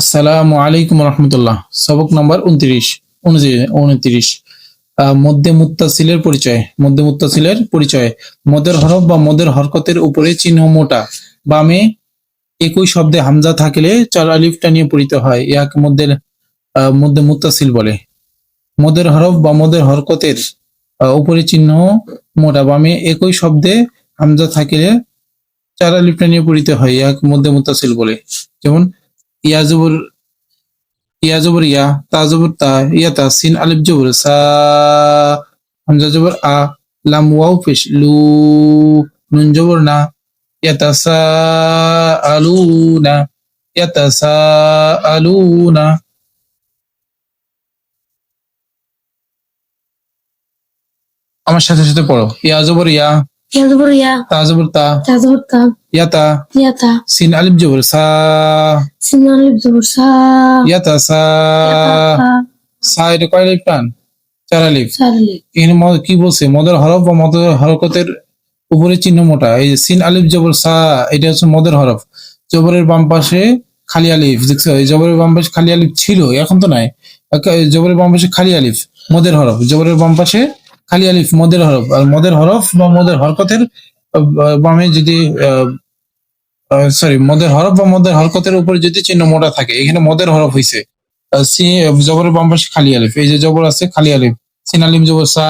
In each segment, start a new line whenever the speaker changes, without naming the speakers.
আসসালামু আলাইকুম রহমতুল্লাহ। সবক নম্বর উনত্রিশ উনত্রিশ মধ্যে মুত্তাসিলের পরিচয় মধ্যে মুত্তাসিলের পরিচয়। মদের হরফ বা মদের হরকতের উপরে চিহ্ন মোটা। বামে একই শব্দে হামজা থাকলে চার আলিফটা নিয়ে পড়িতে হয় ইয়াকে মধ্যে আহ, মধ্যে মুত্তাসিল বলে। মদের হরফ বা মদের হরকতের উপরে চিহ্ন মোটা। বামে একই শব্দে হামজা থাকলে চার আলিফটা নিয়ে পড়িতে হয় ইয়াকে মধ্যে মুত্তাসিল বলে। যেমন ইয়া জবর ইয়া জবর ইয়া, তা জবর তা, ইয়া তা, সিন আলিফ জবর, সা, হামজা জবর আ, লাম ওয়াও পেশ লু, নুন জবর না ইয়াতা সা আলুনা ইয়াতা সা আলুনা আমার সাথে সাথে পড়ো। ইয়া ইয়া
জবর ইয়া
তা জবর তা
তা জবর তা
ইয়াতা
ইয়া তা
সিন আলিফ জবর সা
সিন আলিফ জবর সা
এটা কয় আলিফ টান চার
সারলি
এখানে কি বলছে মদের হরফ বা মদের হরকতের উপরে চিহ্ন মোটা এই সিন আলিফ জবর সা এটা হচ্ছে মদের হরফ জবরের বাম পাশে খালি আলিফ দেখছ এই জবরের বাম পাশে খালি আলিফ ছিল এখন তো নাই জবরের বাম পাশে খালি আলিফ মদের হরফ জবরের বাম পাশে খালি আলিফ মদের হরফ। আর মদের হরফ বা মদের হরকতের বামে যদি সরি মদের হরফ বা মদের হরকতের উপরে যদি চিহ্ন মোটা থাকে এখানে মদের হরফ হইছে। সি- জবরের বাম পাশে খালি আলিফ। এই যে জবর আছে খালি আলিফ। সিন আলিম জবর সা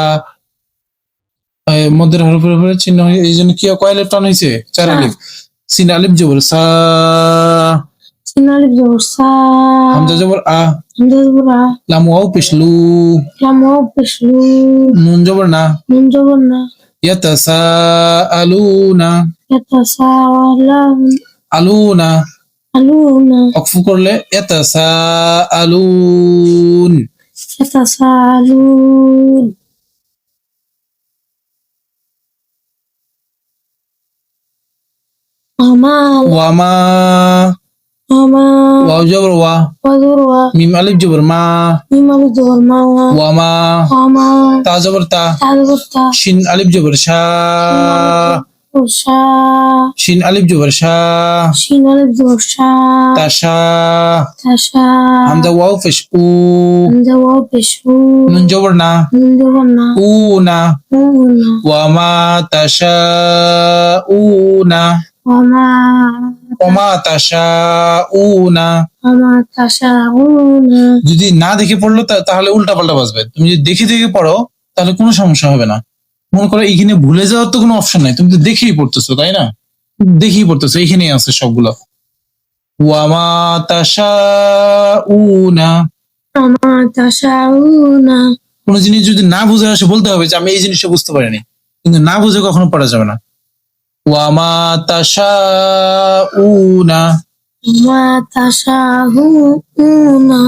মদের হরফের উপরে চিহ্ন হয়ে- এই জন্য কি কয় আলিফ টান হয়েছে চার
হ্যাঁ।
আলিফ সিন আলিফ জবর সা
সিন আলিফ জবর সা
হামজা জবর আ
হামজা জবর আ
লাম ওয়াও পিশলু
লাম ওয়াও পেশলু
নুন জবর না
নুন জবর না
ইয়াতাসা আলুনা
ইয়াতা সা ওয়ালাম
আলুনা
আলুনা
অকফু করলে ইয়াতাসা আলুন
ইয়াতা সা আলুন আমা
ওয়ামা
ওয়াজবর ওয়া
মিম আলিফ জবর মা
মিম আলিফ জবর মা
ওয়ামা
আমা
তা জবর তা
তা জবর তা
শিন আলিফ জবর শা
শা
শিন আলিফ জবর শা
শিন আলিফ জবর শা
তাশা
তাশা
হামজা ওয়াও পেশ উ
হামজা ওয়াও পেশু
নুন জবর না
নুন জবর না
উ না
উনা
ওয়ামা তাশা উনা
ওমা
ওমা তাশা উনা
ওমা তাশা উনা
যদি না দেখে পড়ল তাহলে উল্টা পাল্টা বাজবে। তুমি যদি দেখে দেখে পড়ো তাহলে কোনো সমস্যা হবে না। মনে করো এখানে ভুলে যাওয়ার তো কোনো অপশন নাই। তুমি তো দেখেই পড়তেছো তাই না? দেখেই পড়তেছো এখানেই আছে সবগুলো। ওয়ামা তাশা উনা কোনো জিনিস যদি না বুঝে আসে বলতে হবে যে আমি এই জিনিসটা বুঝতে পারিনি। কিন্তু না বুঝে কখনো পড়া যাবে না। ওয়ামা তাশা উনা
ওমা তাশা উনা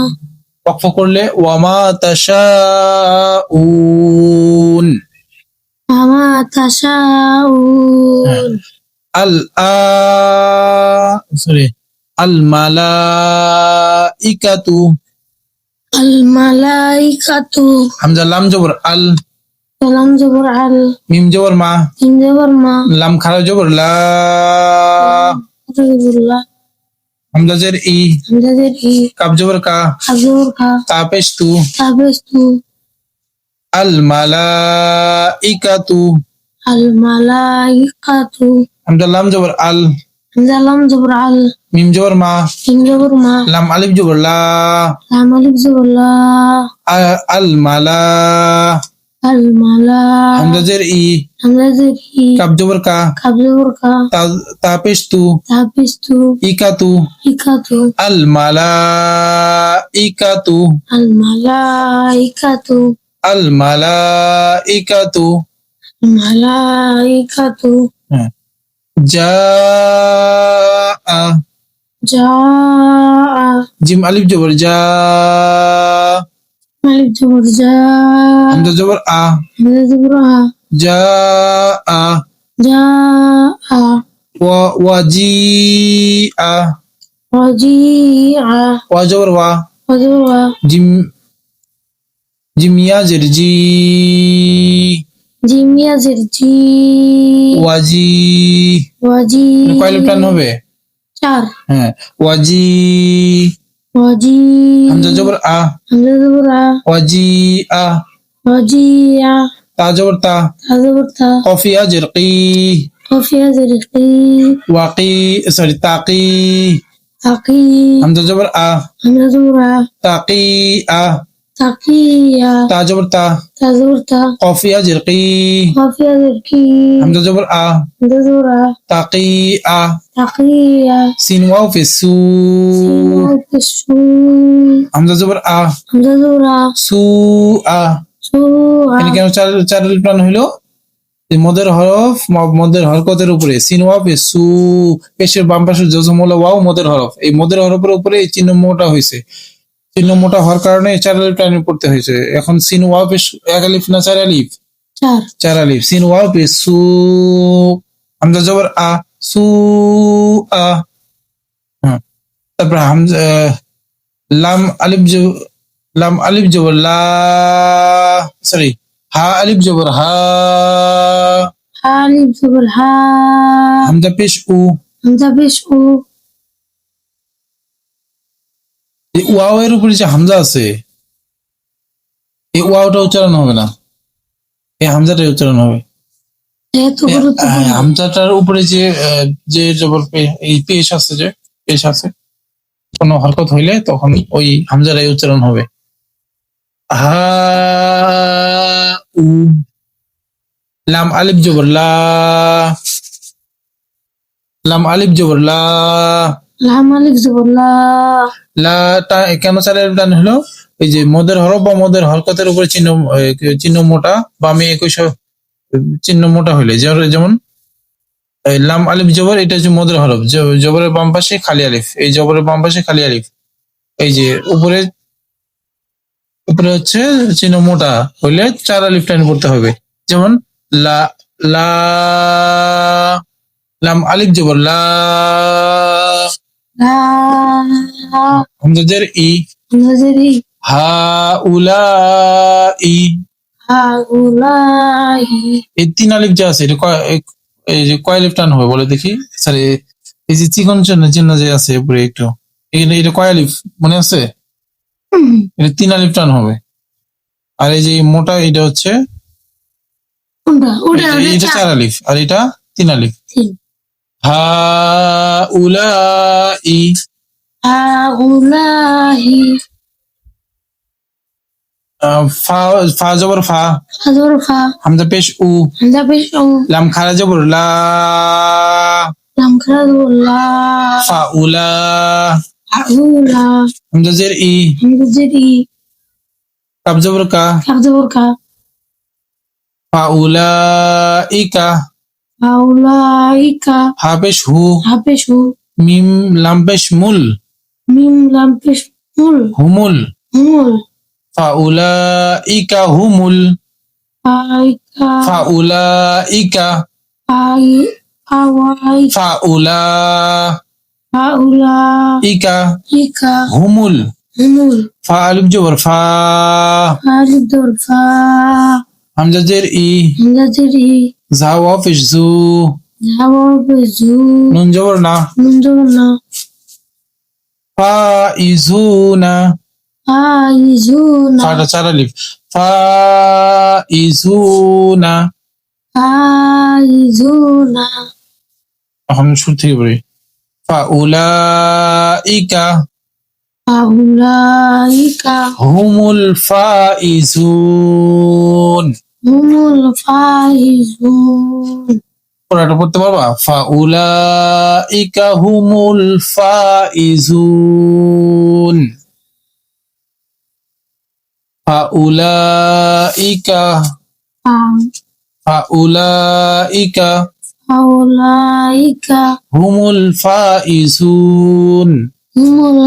ওয়াকফ করলে ওয়ামা তাশা উন
ওমা
আল আ সরি আল মালাইকাতু।
আল মালাইকাতু।
হামজা লাম জবর আল
সালাম জবর আল।
মিম জবর মা।
তিন জবর মা।
লাম খারা জবর? লা। হামজা জের ই।
হামজাদের ই।
কাব জবর কা।
আজবর খা
তাপেশ তু
তাবেস্তু
আল মালাইকাতু।
আল মালাইকাতু।
হামজা লাম জবর আল।
সালাম জবর আল।
মিম জবর মা।
তিন জবর মা।
লাম আলিফ জবর লা।
লাম আলিফ জবর লা।
আল মালা।
আল মালা
হামজা জের ই
হামজাদের ই
কাব জবর কা
কাব জবর কা
তা- তাপেশ তু
তাবেস্তু
ইকাতু
ইকাতু
আল মালাইকাতু
আল মালাইকাতু
আল মালাইকাতু
মালাইকাতু
জা
জা
জিম আলিফ জবর যা
আলিফ জবর যা
হামজা জবর আ
হামজা জবর আ
যা আ
যা আ
ওয়া ওয়াজি আ
রাজিআ
ওয়া জবর ওয়া
ওয়া
জিম জিম ইয়া জের জি
জিমিয়া জিরজি
ওয়াজি
ওয়াজি
কয় লিপ টান হবে
চার
হ্যাঁ ওয়াজি
ওয়াজি
হামজা জবর আ
হামজা জবর আ
ওয়াজি আ
ওয়াজি আ
তা জবর তা
তা জবর তা
কফিয়া জিরকি
কফিয়া জিরকি
ওয়াকি সরি তাকি
তাকি
হামজা জবর আ
হামজা জবর আ
তাকি আ
তাকিয়া
তা। জবর তা।
তা জবর তা
কফিয়া জিরকি।
কফিয়া জিরকি।
হামজা জবর আ।
হামজা জবর আ।
তাকি আ।
তাকিয়া
সিন ওয়াও ফিসু।
সু
হামজা জবর আ।
হামজা জবর আ।
সু আ।
সু আ।
এখানে কেন চার চার প্রাণ হইল? মদের হরফ মদের হরকতের উপরে। সিন ওয়াও সু পেশের বাম পাশে জজমলা ওয়াও মদের হরফ। এই মদের হরফের উপরে এই চিহ্ন মোটা হয়েছে চিহ্ন মোটা হওয়ার কারণে চার আলিফ টানি পড়তে হয়েছে। এখন সিন ওয়াও পেশ এক আলিফ না চার আলিফ?
চার।
আলিফ। সিন ওয়াও পেশ সু হামজা জবর আ সু আ। হ্যাঁ। তারপর হামজা লাম আলিফ জ- লাম আলিফ জবর লা সরি হা আলিফ জবর হা।
হালিফ জবর হা।
হামজা পেশ উ।
হামজা পেশ উ।
এই ওয়াও এর উপরে যে হামজা আছে এই ওয়াওটা উচ্চারণ হবে না। এই হামজাটাই উচ্চারণ হবে। হ্যাঁ, হামজাটার উপরে যে যে জবর এই পেশ আছে যে পেশ আছে কোনো হরকত হইলে তখন ওই হামজাটাই উচ্চারণ হবে। হা উ লাম আলিফ জবর লা লাম আলিফ জবর লা
লাম আলিফ জবর লা
লা টা- কেন চালের টান হলো? এই যে মদের হরফ বা মদের হরকতের উপরে চিহ্ন চিহ্ন মোটা বা আমি একই স- চিহ্ন মোটা হইলে যেমন লাম আলিফ জবর, এটা হচ্ছে মদের হরফ। জবরের বাম পাশে খালি আলিফ। এই জবরের বাম পাশে খালি আলিফ। এই যে উপরে উপরে হচ্ছে চিহ্ন মোটা হইলে চার আলিফ টাইন পড়তে হবে। যেমন লা, লাম আলিফ জবর, লা
লা
হামজাদের ই।
হামজা জেরি
হা উলা ই এই তিন আলিফ যে আছে এটা এই যে কয় আলিফ টান হবে বলে দেখি। সরি এই যে চিকন চিহ্ন যে আছে উপরে একটু এখানে এটা কয় আলিফ মনে আছে? এটা তিন আলিফ টান হবে। আর এই যে মোটা এটা হচ্ছে? এটা
চার।
আলিফ আর এটা তিন আলিফ।
তিন
হা উলা ই
হাউলাহি।
আহ, ফা ফা জবর ফা।
ফা।
পেশ উ।
হামজা পেশ উ।
লাম খারা জবর লা।
লাম খারা জবর লা।
ফা উলা
হাউলা
হামজা জের ই কা।
হাউলাইকা
হা হু।
হাপেশ হু।
মিম লাম মুল।
মিম লাম মুল।
হুমুল।
মুল
ফা উলা ইকা হুমুল। ইকা
আই আওয়াই
ফা উলা ইকা।
ইকা
হুমুল।
মুল
ফা আলিফ জবর ফা।
আলিফ জবর ফা।
হামজা জের ই।
হামজা জেরি
জা ওয়া পেশ জু
হাওয়া বেজু
নুন জবর না
নুন জবর না
ফা ইজুনা
আইজুনা
ফাটা চার আলিফ ফা ইজুনা
আইজুনা
এখন শুরু থেকে পড়ি ফা উলা ইকা
আউলাইকা
হুমুল ফাইজুন
হুমুল ফাইজুন
পড়াটা পড়তে পারবা? ফা উলা ইকা হুমুল ফাইজুন। ফা উলা ইকা ফা উলা ইকা
আউলাইকা
হুমুল ফাইজুন।
হুমুল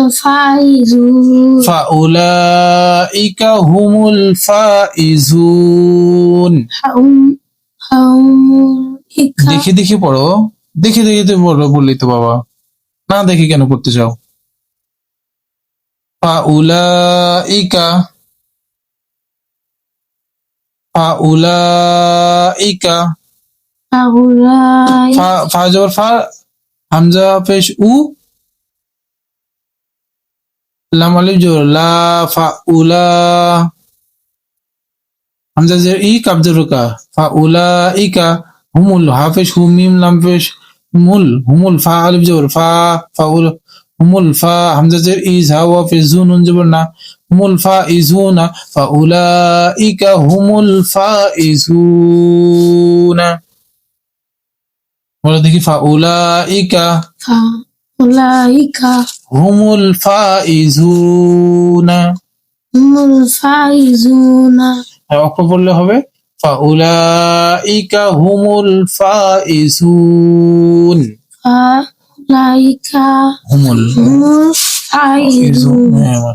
ফাইজুন।
হুমুল দেখে দেখে পড়ো। দেখে দেখে তো পড়ো বললি তো বাবা। না দেখে কেন করতে চাও? ফাউলাইকা। ফাউলাইকা।
আউলাই
ফা ফা জবর ফা হামজা পেশ উ লাম আলিফ লা ফা উলা হামজা জের ই কাবজের রুকা ফা ইকা হুমুল হাফেশ হুমিম লামফেশ মুল হুমুল ফা আলিফ ফা ফা হুমুল ফা, হামজা জের ই ঝা ওয়া ফে জু না, হুমুল ফা ইজুনা ফা ইকা হুমুল ফা ইজুনা বলো দেখি, ফা উলা ইকা
ফা
ইকা হুমুল ফাইজুনা।
হুমুল ফাইজুনা।
হ্যাঁ, অক্ষ বললে হবে। ফাউলাইকা হুমুল ফাইজুন।
ফাউলাইকা
হুমুল।
হুমুল ফাইজুন
হ্যাঁ,